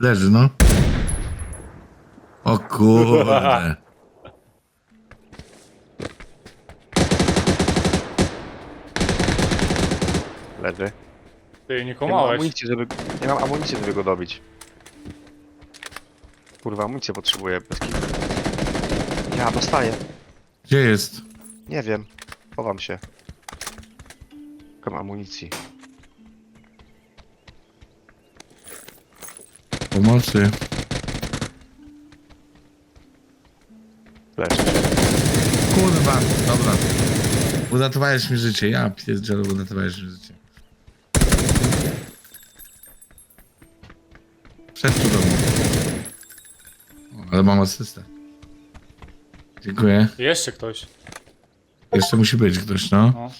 Leży, no. O kurde. Leży. Ty, nie Nie mam komałeś. amunicji, żeby, nie mam amunicji, żeby go dobić. Kurwa, amunicję potrzebuję. Bez kitu. Ja dostaję. Gdzie jest? Nie wiem. Chowam się. Szukam amunicji. Pomocy. Leży. Kurwa, dobra. Uratowałeś mi życie, ja pierdzielę, uratowałeś mi życie. Przed tu domu. O, ale mam asystę. Dziękuję. Jeszcze ktoś. Jeszcze musi być ktoś, no. No.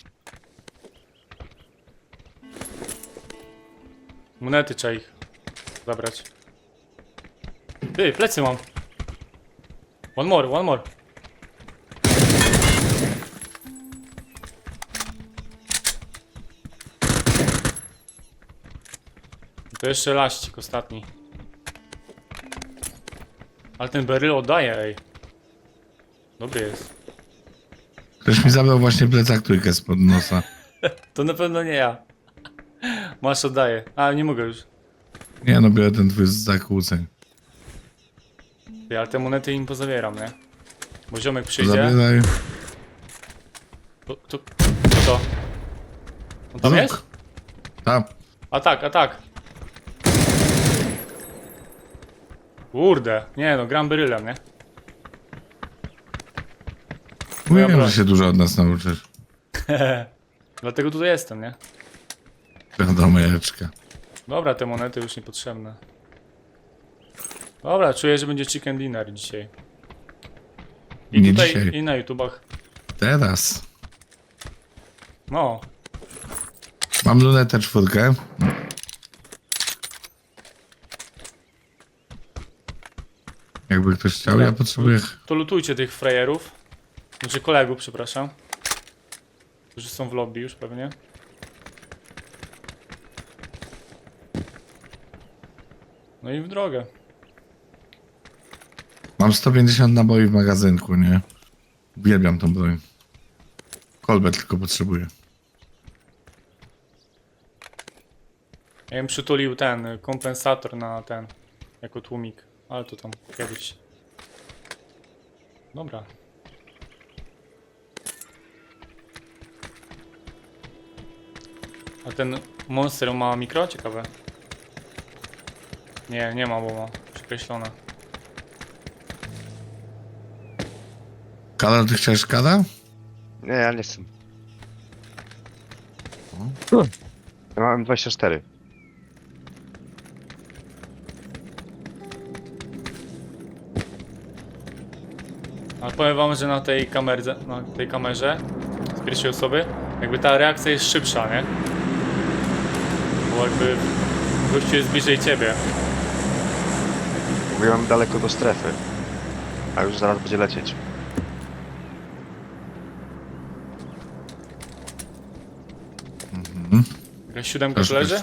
Monety trzeba ich zabrać. Ty, plecy mam. One more, one more. To jeszcze laścik ostatni. Ale ten beryl oddaje, ej. Dobry jest. Ktoś mi zabrał właśnie plecak trójkę spod nosa. To na pewno nie ja. Masz oddaję. A, nie mogę już. Nie no, biorę ten twój zakłóceń. Ty, ale te monety im pozabieram, nie? Bo ziomek przyjdzie. Zabieraj. To, to, to co? On tam jest? Tam. A tak, a tak. Kurde, nie no, gram berylem, nie? Mówiłem, broń. że się dużo od nas nauczysz. Dlatego tutaj jestem, nie? Wiadomo, Jareczka. Dobra, te monety już niepotrzebne. Dobra, czuję, że będzie chicken dinner dzisiaj. I Nie tutaj, dzisiaj. i na YouTubach. Teraz. No, Mam lunetę czwórkę. Jakby ktoś chciał, ja potrzebuję... to lutujcie tych frajerów. Znaczy kolegów, przepraszam. Którzy są w lobby już pewnie. No i w drogę. Mam 150 naboi w magazynku, nie? Uwielbiam tą broń. Kolbę tylko potrzebuję. Ja bym przytulił ten y, kompensator na ten, jako tłumik. Ale to tam kiedyś. Dobra. A ten monster ma mikro? Ciekawe. Nie, nie ma, bo ma przekreślone. Kada, ty chciałeś kada? Nie, ja nie chcę. Ja mam 24. Ale powiem wam, że na tej kamerze, na tej kamerze z pierwszej osoby, jakby ta reakcja jest szybsza, nie? Bo jakby gościu jest bliżej ciebie. Mam daleko do strefy. A już zaraz będzie lecieć. Siódemka leży?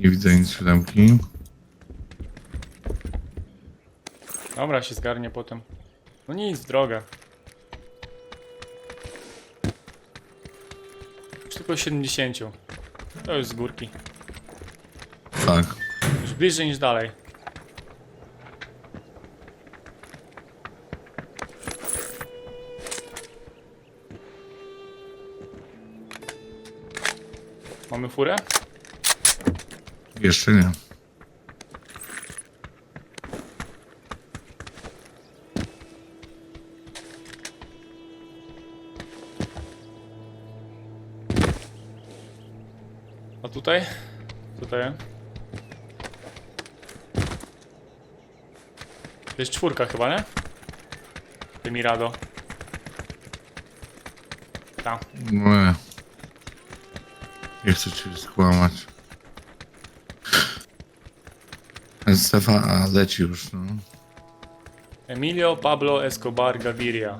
Nie widzę nic siódemki. Dobra, się zgarnie potem. No nic, w drogę. Już tylko 70. To już z górki. Tak. Już bliżej niż dalej. Mamy furę? Jeszcze nie. A tutaj? Tutaj. To jest czwórka chyba, nie? Ty Mirado. Ta. Nie. Nie chcę cię skłamać. Stefa, a leci już, no. Emilio Pablo Escobar Gaviria.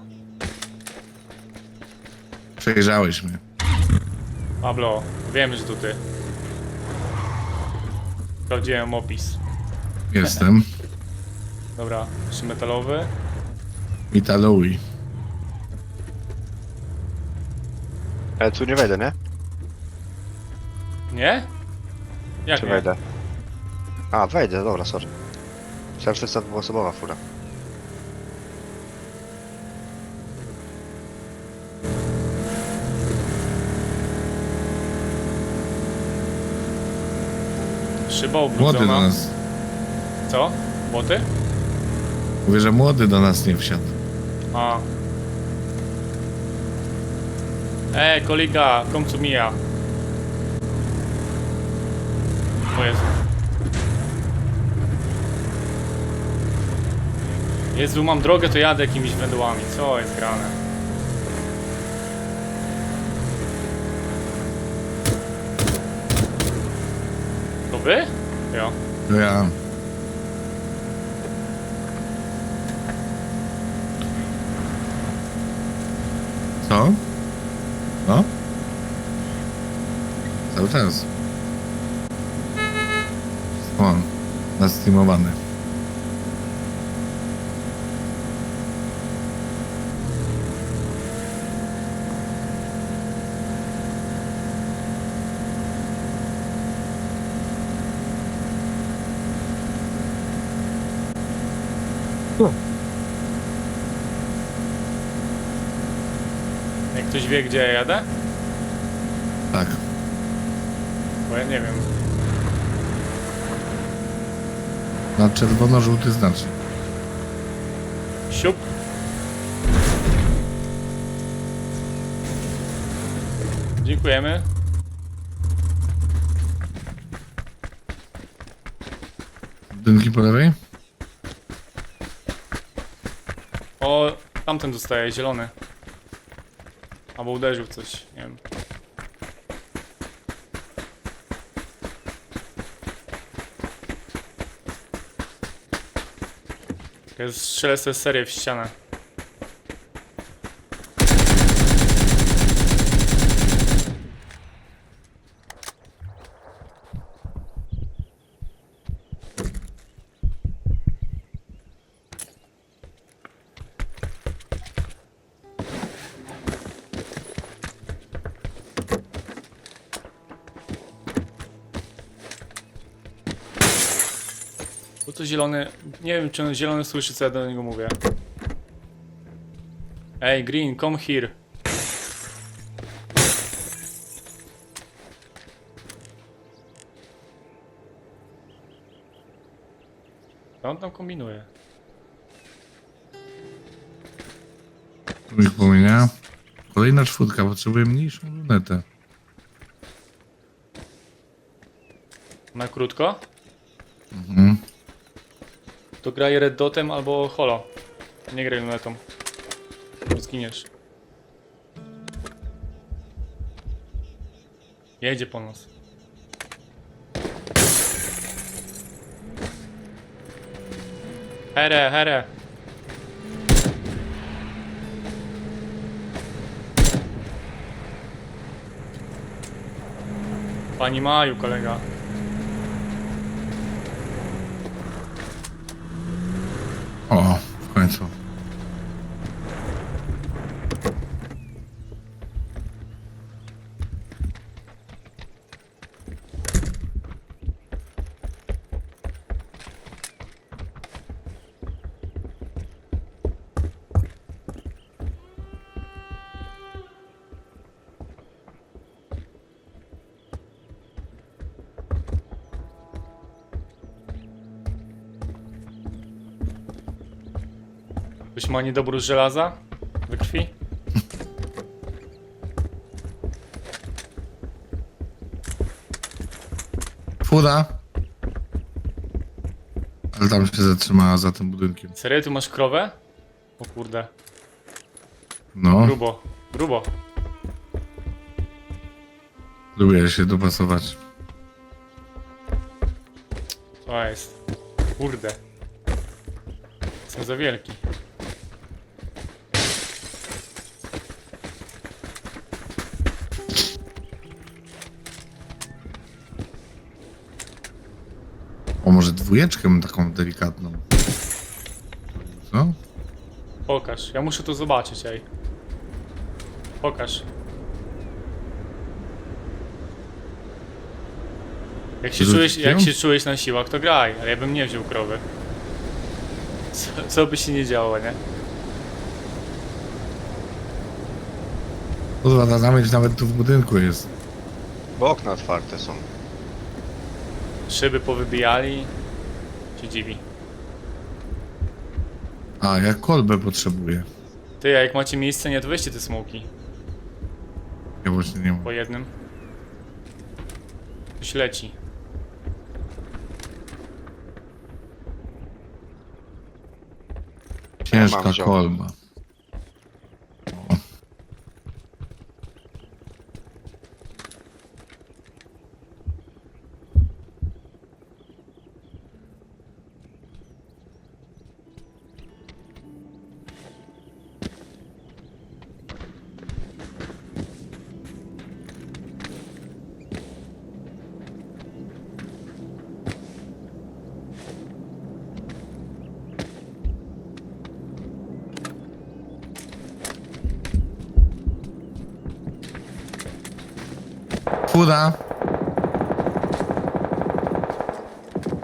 Przejrzałeś mnie. Pablo, wiem, że to ty. Sprawdziłem opis. Jestem. Dobra, jeszcze metalowy. Metalowi. Ale tu nie wejdę, nie? Nie? Jak Czy nie? wejdę? A, wejdę, dobra, sorry. Myślałem, że to jest dwuosobowa fura. Szyba Młody do ubrudzona. nas. Co? Boty? Mówię, że młody do nas nie wsiadł. A. Ej, kolega, come to O Jezu. Jezu, mam drogę, to jadę jakimiś wędłami. Co jest grane? To wy? To ja... Co? No? Cały czas. Nastreamowany. Jak ktoś wie, gdzie ja jadę? Tak. Bo ja nie wiem. Na czerwono-żółty znacznik. Siup. Dziękujemy. Dynki po lewej? O, tamten dostaje, zielony. Albo uderzył w coś, nie wiem. Strzelę sobie serię w ścianę. To zielony. Nie wiem, czy on zielony słyszy, co ja do niego mówię. Ej, Green, come here. Co on tam kombinuje? Wspomnienia. Kolejna czwórka, potrzebuję mniejszą lunetę. Na krótko? Mhm. To graj Red Dotem albo Holo. Nie graj lunetą. Zginiesz. Jedzie po nas. Here, here. Pani Maju, kolega. O, w końcu. Ma niedobór żelaza? We krwi? Fura. Ale tam się zatrzymała za tym budynkiem. Serio, tu masz krowę? O kurde. No, Grubo. Grubo. lubię się dopasować. To jest. Kurde. Jestem za wielki. Dwójeczkę taką delikatną. Co? Pokaż. Ja muszę to zobaczyć, ej. Pokaż. Jak się, Rzucić czujesz, jak się czujesz na siłach, to graj, ale ja bym nie wziął krowy. Co, co by się nie działo, nie? Kurwa, ta zamieć nawet tu w budynku jest. Bo okna otwarte są. Szyby powybijali. Się dziwi. A, ja kolbę potrzebuję. Ty, a jak macie miejsce, nie to weźcie te smoki. Ja właśnie nie mam. Po jednym. Coś leci. Ciężka zioło. kolba. O. Fura.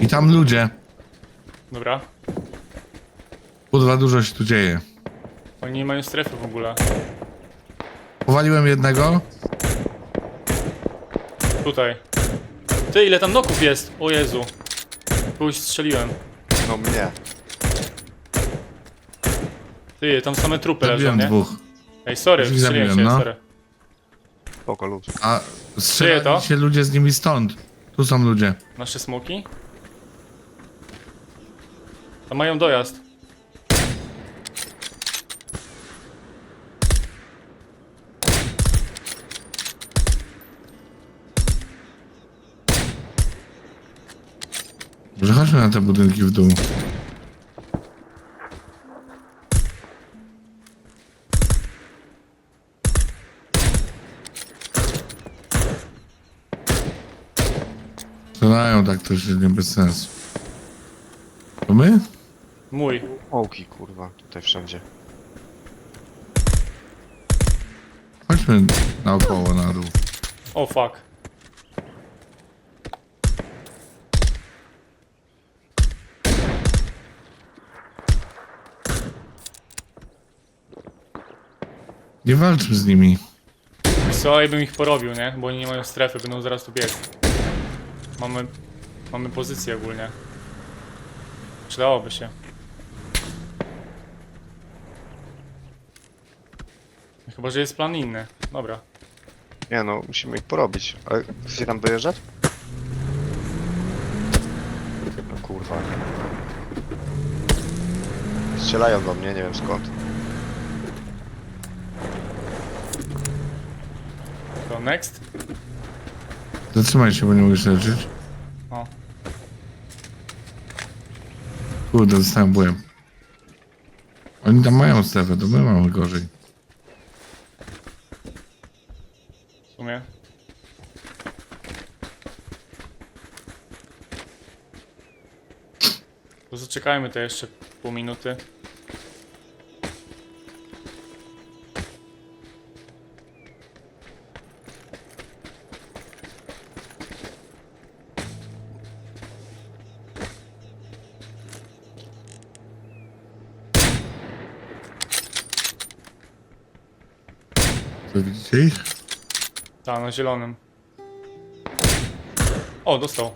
I tam ludzie. Dobra. Kurwa, dużo się tu dzieje. Oni nie mają strefy w ogóle. Powaliłem jednego. Tutaj. Ty, ile tam noków jest? O Jezu. Kogoś strzeliłem. No mnie. Ty, tam same trupy leżą, Zabiłem nie? dwóch. Ej, sorry, Już ich strzeliłem się, no. sorry. Spoko luz. A to? strzelali się ludzie z nimi stąd. Tu są ludzie. Nasze smoki? To mają dojazd. Może chodźmy na te budynki w dół. To się nie bez sensu. To my? Mój. Ołki kurwa, tutaj wszędzie. Chodźmy naokoło na dół. O fuck. Nie walczmy z nimi. Co, ja bym ich porobił, nie? Bo oni nie mają strefy, będą zaraz tu biec. Mamy... Mamy pozycję ogólnie. Przydałoby się. Chyba, że jest plan inny. Dobra. Nie no, musimy ich porobić. Ale chcecie tam dojeżdżać? No kurwa. Strzelają do mnie, nie wiem skąd. To next? Zatrzymaj się, bo nie mogę się leczyć. O. Kurde, dostałem byłem. Oni tam mają strefę, to my mamy gorzej. W sumie. To zaczekajmy to jeszcze pół minuty. Ich? Tak, na zielonym. O, dostał.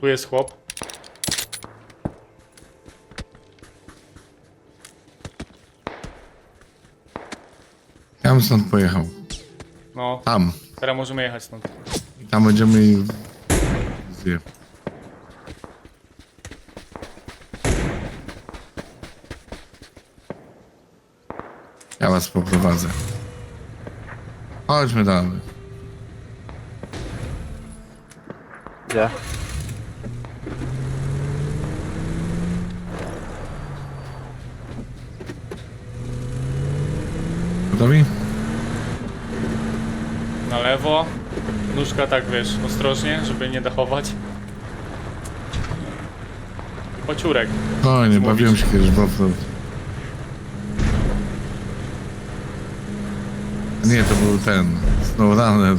Tu jest chłop. bym stąd pojechał. No, Tam. teraz możemy jechać stąd. Tam będziemy... i- Zje. Ja was poprowadzę. Chodźmy dalej. Gdzie? Gotowi? Na lewo. Nóżka tak wiesz, ostrożnie, żeby nie dachować. I Pociurek. O, nie, bawiłem się kiedyś w offroad. Nie, to był ten, SnowRunner.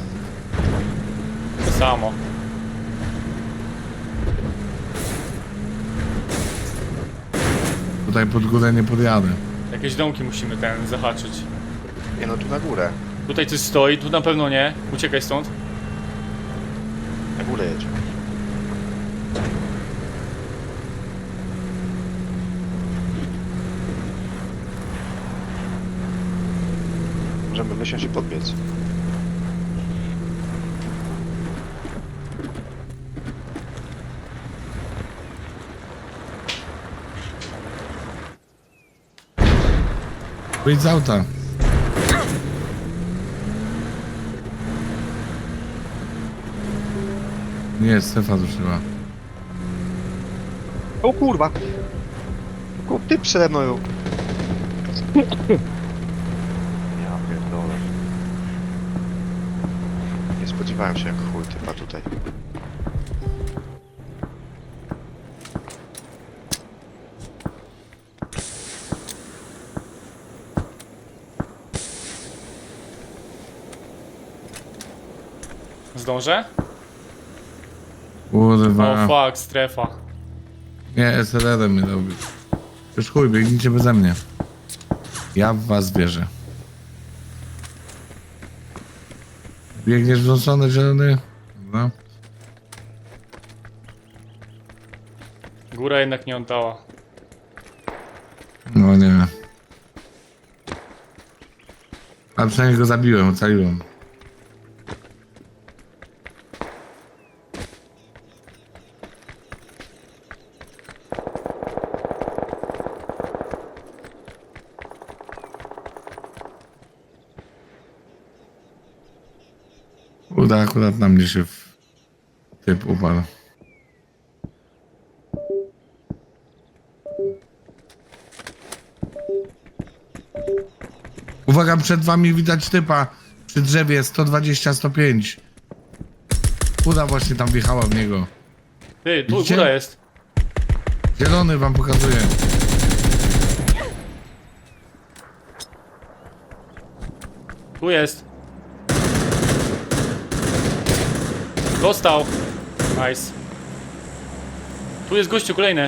To samo. Tutaj pod górę nie podjadę. Jakieś domki musimy ten zahaczyć. Nie no, tu na górę. Tutaj coś stoi, tu na pewno nie. Uciekaj stąd. Na górę. Możemy wysiąść i podbiec. Wyjdź z auta. Nie, strefa ruszyła. O kurwa! Ku- Ty przede mną! Ja pierdolę. Nie spodziewałem się jak chuj typa tutaj. Zdążę? Kurwa. O fuck, strefa. Nie, SLR-em mnie robi. Już chuj, biegnijcie beze mnie. Ja w was wierzę. Biegniesz w tą stronę, zielony? Dobra. Góra jednak nie oddała. No nie. A przynajmniej go zabiłem, ocaliłem. Akurat na mnie się w typ upadł. Uwaga, przed wami widać typa przy drzewie 120-105. Uda właśnie tam wjechała w niego. Ty, tu Widzicie? góra jest. Zielony wam pokazuje. Tu jest. Dostał. Nice. Tu jest gościu kolejny.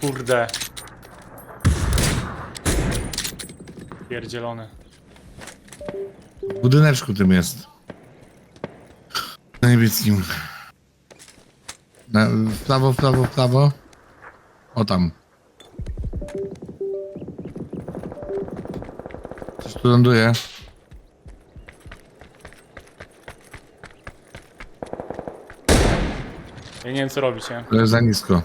Kurde. Pierdzielony. W budyneczku tym jest. Na niebieskim. Na, w prawo, w prawo, w prawo. O tam. Coś tu ląduje. Ja nie wiem co robić, nie? To jest za nisko.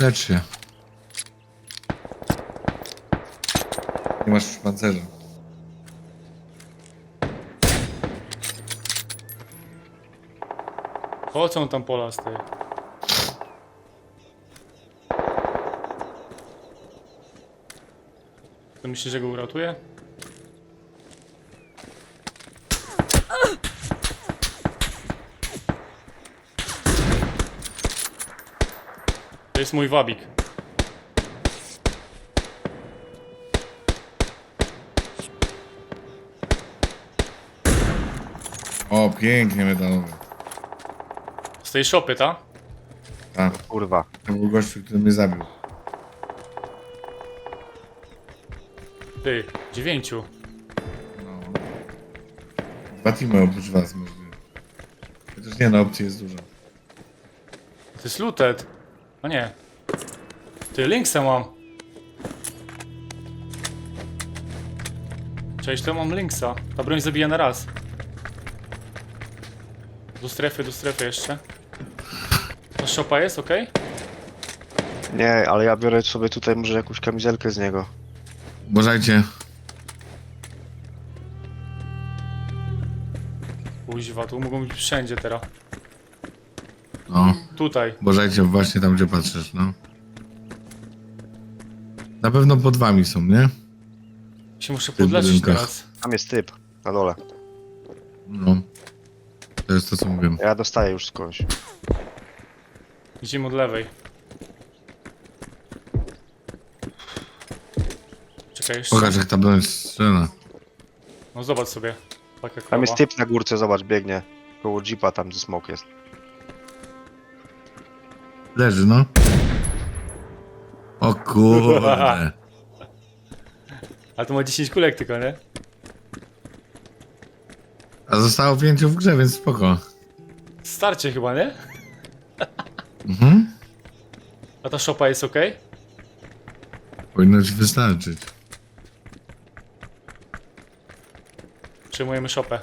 Lecz się. Nie masz pancerza. On tam pola stoi? To myślisz, że go uratuje? To jest mój wabik. O, pięknie medalowy. Z tej szopy, ta? A, Kurwa. to był gościu, który mnie zabił. Ty, dziewięciu. No. Dwa teamy oprócz was możliwe. Chociaż nie, no opcji jest dużo. To jest looted. A nie. Ty, Linksa mam. Cześć, to mam Linksa. Ta broń zabija na raz. Do strefy, do strefy jeszcze. Ta szopa jest, okej? Nie, ale ja biorę sobie tutaj może jakąś kamizelkę z niego. Uważajcie. Kuźwa, tu mogą być wszędzie teraz. No, Tutaj. uważajcie właśnie tam, gdzie patrzysz, no. Na pewno pod wami są, nie? Się muszę tych podleczyć budynkach. teraz. Tam jest typ, na dole. No. To jest to, co mówię. Ja dostaję już skądś. Idziemy od lewej. Jeszcze. Pokaż, jak ta broń strzela. No zobacz sobie. Taka Tam krowa. jest typ na górce, zobacz, biegnie. Koło jeepa tam, gdzie smok jest. Leży, no. O kurde. A to ma 10 kulek tylko, nie? A zostało pięciu w grze, więc spoko. Starcie chyba, nie? Mhm. A ta szopa jest ok? Powinno ci wystarczyć. Przejmujemy szopę.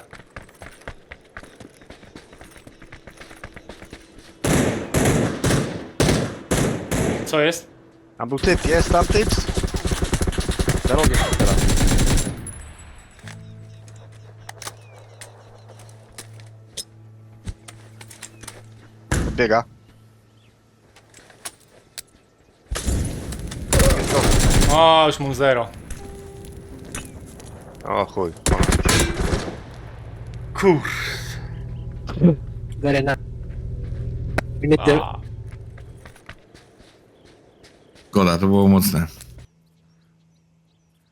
Co jest? Tam był typ, jest tam typ? Rogiem teraz. Podbiega. O, już mam zero. O chuj. Kur... Garena. Minute. A, Gola, to było mocne.